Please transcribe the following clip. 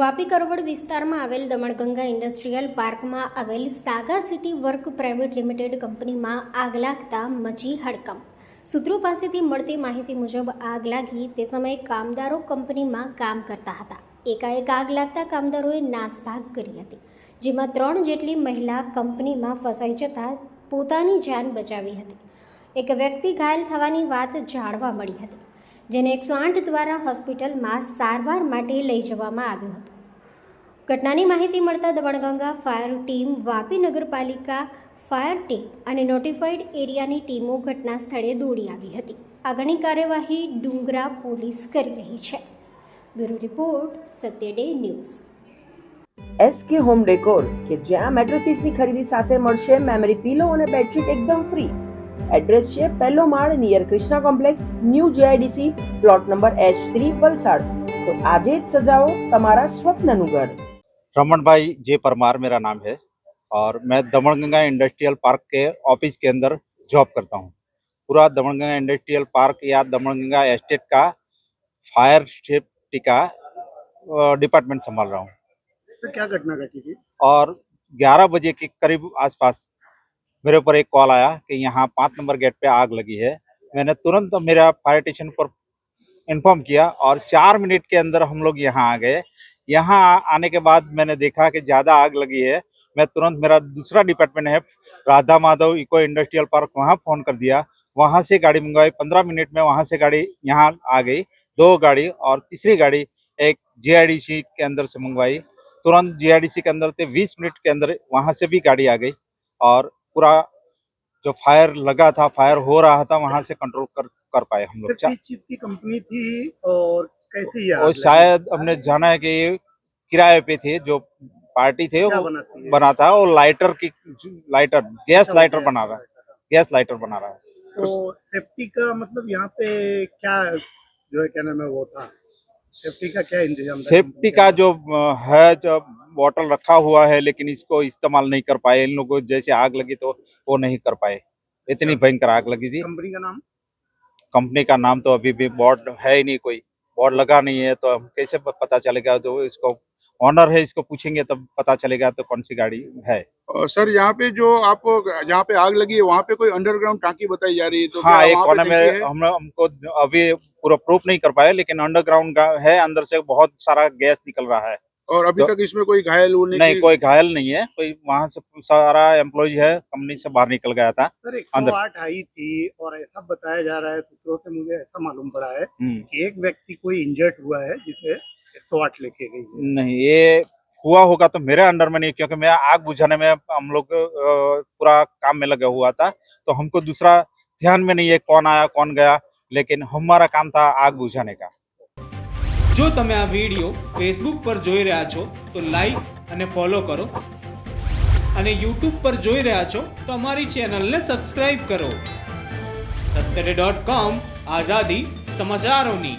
વાપી કરોવડ વિસ્તારમાં આવેલ દમણગંગા ઇન્ડસ્ટ્રીયલ પાર્કમાં આવેલ Saga city work private limited કંપનીમાં આગ લાગતા મચી હડકંપ. સૂત્રો પાસેથી મળતી માહિતી મુજબ આગ લાગી તે સમયે કામદારો કંપનીમાં કામ કરતા હતા. એકાએક આગ લાગતા કામદારોએ નાસભાગ કરી હતી, જેમાં ત્રણ જેટલી મહિલા કંપનીમાં ફસાઈ જતાં પોતાની જાન બચાવી હતી. એક વ્યક્તિ ઘાયલ થવાની વાત જાણવા મળી હતી. જેને એકસો આઠ દ્વારા હોસ્પિટલમાં સારવાર માટે લઈ જવામાં આવ્યો હતો. ઘટનાની માહિતી મળતા દમણગંગા ફાયર ટીમ, વાપી નગરપાલિકા, ફાયર ટીમ અને નોટિફાઈડ એરિયાની ટીમો ઘટના સ્થળે દોડી આવી હતી. આગળની કાર્યવાહી ડુંગરા પોલીસ કરી રહી છે. Bureau report, Satya day news. SK home decor કે જ્યાં મેટ્રેસીસની ખરીદી સાથે મળશે, મેમરી પીલો અને બેડશીટ એકદમ ફ્રી એડ્રેસ છે પહેલો માળ near Krishna complex new GIDC plot number H three Valsad તો આજે જ સજાવો તમારા સ્વપ્નનું ઘર रमन भाई जे परमार मेरा नाम है और मैं दमणगंगा इंडस्ट्रियल पार्क के ऑफिस के अंदर जॉब करता हूँ पूरा दमणगंगा इंडस्ट्रियल पार्क या दमणगंगा एस्टेट का फायर सेफ्टी का डिपार्टमेंट संभाल रहा हूँ सर क्या घटना घटी थी और 11 बजे के करीब आसपास मेरे ऊपर एक कॉल आया कि यहाँ पाँच नंबर गेट पे आग लगी है। मैंने तुरंत मेरा फायर स्टेशन पर इन्फॉर्म किया और चार मिनट के अंदर हम लोग यहाँ आ गए। यहाँ आने के बाद मैंने देखा कि ज़्यादा आग लगी है। मैं तुरंत मेरा दूसरा डिपार्टमेंट है, Radha Madhav eco industrial park वहाँ फ़ोन कर दिया। वहाँ से गाड़ी मंगवाई। पंद्रह मिनट में वहाँ से गाड़ी यहाँ आ गई। दो गाड़ी और तीसरी गाड़ी एक जे के अंदर से मंगवाई। तुरंत जे के अंदर से बीस मिनट के अंदर वहाँ से भी गाड़ी आ गई और पूरा जो फायर लगा था फायर हो रहा था वहाँ से कंट्रोल कर कर पाए हम लोग। चीज़ की कंपनी थी और कैसे और शायद हमने जाना है कि ये किराए पे थे जो पार्टी थे वो बना था और लाइटर की लाइटर गैस लाइटर बना रहा है गैस लाइटर बना रहा है। तो सेफ्टी का मतलब यहाँ पे क्या जो है क्या नाम है वो था? सेफ्टी का क्या इंतज़ाम सेफ्टी का जो है जो बॉटल रखा हुआ है लेकिन इसको इस्तेमाल नहीं कर पाए। इन लोगों को जैसे आग लगी तो वो नहीं कर पाए। इतनी अच्छा। भयंकर आग लगी थी। कंपनी का नाम? कंपनी का नाम तो अभी भी बोर्ड है ही नहीं कोई। बोर्ड लगा नहीं है तो हम कैसे पता चलेगा तो इसको ऑनर है इसको पूछेंगे तब पता चलेगा तो कौन सी गाड़ी है। सर यहाँ पे जो आप जहाँ पे आग लगी है वहाँ पे कोई अंडरग्राउंड टांकी बताई जा रही है तो हाँ एक कोने में हम हमको अभी पूरा प्रूफ नहीं कर पाए लेकिन अंडरग्राउंड है अंदर से बहुत सारा गैस निकल रहा है। और अभी तो- तक इसमें कोई घायल होने नहीं की कोई घायल नहीं है कोई वहाँ से सारा एम्प्लॉय है कंपनी से बाहर निकल गया था सर एक अंदर। आठ आई थी और ऐसा बताया जा रहा है सूत्रों से मुझे ऐसा मालूम पड़ा है हम्म, कि एक व्यक्ति कोई इंजर्ड हुआ है जिसे एक सौ आठ लेके गई है नहीं ये हुआ होगा तो मेरे अंडर में नहीं क्योंकि मैं आग बुझाने में हम लोग अ, पूरा काम में लगा हुआ था तो हमको दूसरा ध्यान में नहीं है कौन आया कौन गया लेकिन हमारा काम था आग बुझाने का જો તમે આ વિડીયો ફેસબુક પર જોઈ રહ્યા છો તો લાઈક અને ફોલો કરો અને યુટ્યુબ પર જોઈ રહ્યા છો તો અમારી ચેનલને સબસ્ક્રાઈબ કરો સત્તરે ડોટ કોમ આઝાદી સમાચારોની